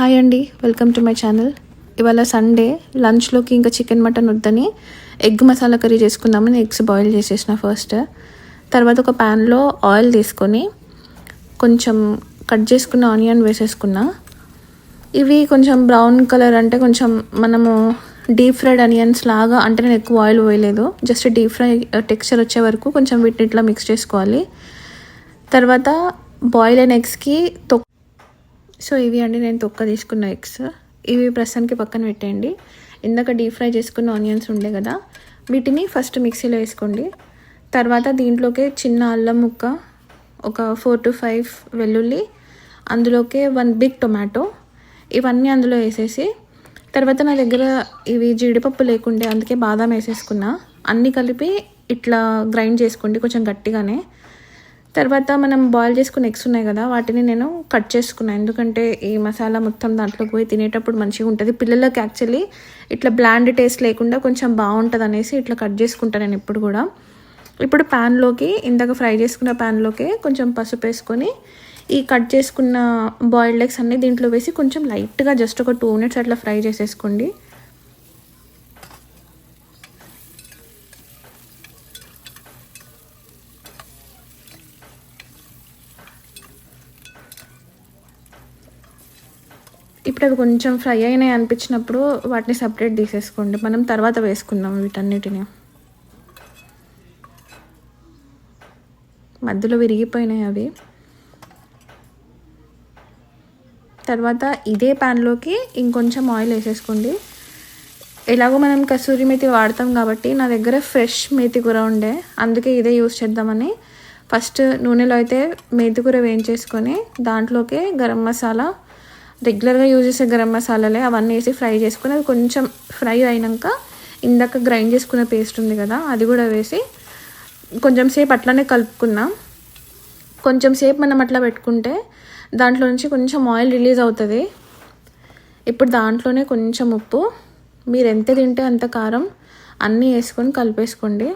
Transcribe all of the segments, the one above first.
Hi అండి welcome to my channel. ఇవాళ Sunday లంచ్లోకి ఇంకా చికెన్ మటన్ వద్దని ఎగ్ మసాలా కర్రీ చేసుకుందామని ఎగ్స్ బాయిల్ చేసేసిన ఫస్ట్. తర్వాత ఒక ప్యాన్లో ఆయిల్ తీసుకొని కొంచెం కట్ చేసుకున్న ఆనియన్ వేసేసుకున్నా. ఇవి కొంచెం బ్రౌన్ కలర్ అంటే కొంచెం మనము డీప్ ఫ్రైడ్ ఆనియన్స్ లాగా అంటే నేను ఎక్కువ ఆయిల్ పోయలేదు. జస్ట్ డీప్ ఫ్రై టెక్స్చర్ వచ్చే వరకు కొంచెం వీటిని ఇట్లా మిక్స్ చేసుకోవాలి. తర్వాత బాయిల్ అయిన ఎగ్స్కి తొక్క సో ఇవి అండి నేను తొక్క తీసుకున్న ఎగ్స్. ఇవి ప్రస్తుతానికి పక్కన పెట్టేయండి ఇందాక డీప్ ఫ్రై చేసుకున్న ఆనియన్స్ ఉండే కదా వీటిని ఫస్ట్ మిక్సీలో వేసుకోండి. తర్వాత దీంట్లోకి చిన్న అల్లం ముక్క ఒక ఫోర్ టు ఫైవ్ వెల్లుల్లి అందులోకే వన్ బిగ్ టొమాటో ఇవన్నీ అందులో వేసేసి తర్వాత నా దగ్గర ఇవి జీడిపప్పు లేకుండే అందుకే బాదం వేసేసుకున్నా. అన్నీ కలిపి ఇట్లా గ్రైండ్ చేసుకోండి కొంచెం గట్టిగానే. తర్వాత మనం బాయిల్ చేసుకున్న ఎగ్స్ ఉన్నాయి కదా వాటిని నేను కట్ చేసుకున్నాను ఎందుకంటే ఈ మసాలా మొత్తం దాంట్లోకి పోయి తినేటప్పుడు మంచిగా ఉంటుంది. పిల్లలకి యాక్చువల్లీ ఇట్లా బ్లాండ్ టేస్ట్ లేకుండా కొంచెం బాగుంటుంది అనేసి ఇట్లా కట్ చేసుకుంటాను నేను ఇప్పుడు కూడా. ఇప్పుడు ప్యాన్లోకి ఇందాక ఫ్రై చేసుకున్న ప్యాన్లోకి కొంచెం పసుపు వేసుకొని ఈ కట్ చేసుకున్న బాయిల్డ్ ఎగ్స్ అన్నీ దీంట్లో వేసి కొంచెం లైట్గా జస్ట్ ఒక టూ మినిట్స్ అట్లా ఫ్రై చేసేసుకోండి. ఇప్పుడు అవి కొంచెం ఫ్రై అయినాయి అనిపించినప్పుడు వాటిని సపరేట్ తీసేసుకోండి. మనం తర్వాత వేసుకుందాం వీటన్నిటిని. మధ్యలో విరిగిపోయినాయి అవి. తర్వాత ఇదే ప్యాన్లోకి ఇంకొంచెం ఆయిల్ వేసేసుకోండి. ఎలాగో మనం కసూరి మేతి వాడతాం కాబట్టి నా దగ్గర ఫ్రెష్ మేతి కూర ఉండే. అందుకే ఇదే యూస్ చేద్దామని. ఫస్ట్ నూనెలో అయితే మేతి కూర వేయించేసుకొని దాంట్లోకి గరం మసాలా రెగ్యులర్గా యూజ్ చేసే గరం మసాలాలే అవన్నీ వేసి ఫ్రై చేసుకుని అది కొంచెం ఫ్రై అయినాక ఇందాక గ్రైండ్ చేసుకున్న పేస్ట్ ఉంది కదా అది కూడా వేసి కొంచెం సేపు అట్లానే కలుపుకున్నాం. కొంచెం సేపు మనం అట్లా పెట్టుకుంటే దాంట్లో నుంచి కొంచెం ఆయిల్ రిలీజ్ అవుతుంది. ఇప్పుడు దాంట్లోనే కొంచెం ఉప్పు. మీరు ఎంత తింటే అంత కారం అన్నీ వేసుకొని కలిపేసుకోండి.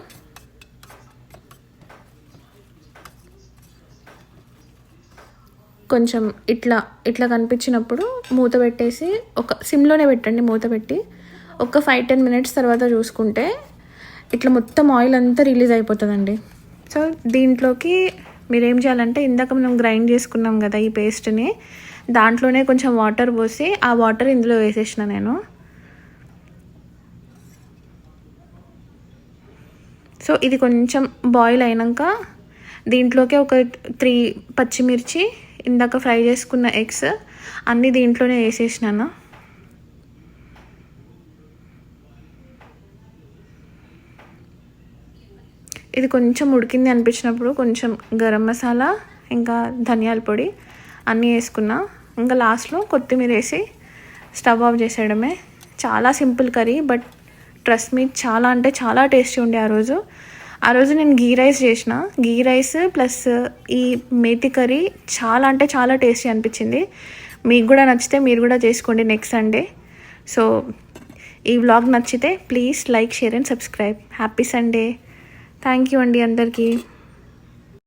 కొంచెం ఇట్లా ఇట్లా కనిపించినప్పుడు మూత పెట్టేసి ఒక సిమ్లోనే పెట్టండి మూత పెట్టి. ఒక ఫైవ్ టెన్ మినిట్స్ తర్వాత చూసుకుంటే ఇట్లా మొత్తం ఆయిల్ అంతా రిలీజ్ అయిపోతుందండి. సో దీంట్లోకి మీరు ఏం చేయాలంటే ఇందాక మనం గ్రైండ్ చేసుకున్నాం కదా ఈ పేస్ట్ని దాంట్లోనే కొంచెం వాటర్ పోసి ఆ వాటర్ ఇందులో వేసేసిన నేను. సో ఇది కొంచెం బాయిల్ అయినాక దీంట్లోకి ఒక త్రీ పచ్చిమిర్చి ఇందాక ఫ్రై చేసుకున్న ఎగ్స్ అన్నీ దీంట్లోనే వేసేసినాను? ఇది కొంచెం ఉడికింది అనిపించినప్పుడు కొంచెం గరం మసాలా ఇంకా ధనియాల పొడి అన్నీ వేసుకున్నా. ఇంకా లాస్ట్లో కొత్తిమీర వేసి స్టవ్ ఆఫ్ చేసేయడమే. చాలా simple curry but trust me చాలా అంటే చాలా టేస్టీ ఉండే ఆ రోజు. ఆ రోజు నేను గీ రైస్ చేసిన. గీ రైస్ ప్లస్ ఈ మేతి కర్రీ చాలా అంటే చాలా టేస్టీ అనిపించింది. మీకు కూడా నచ్చితే మీరు కూడా చేసుకోండి నెక్స్ట్ సండే సో ఈ వ్లాగ్ నచ్చితే please like share and subscribe happy Sunday thank you అండి అందరికీ.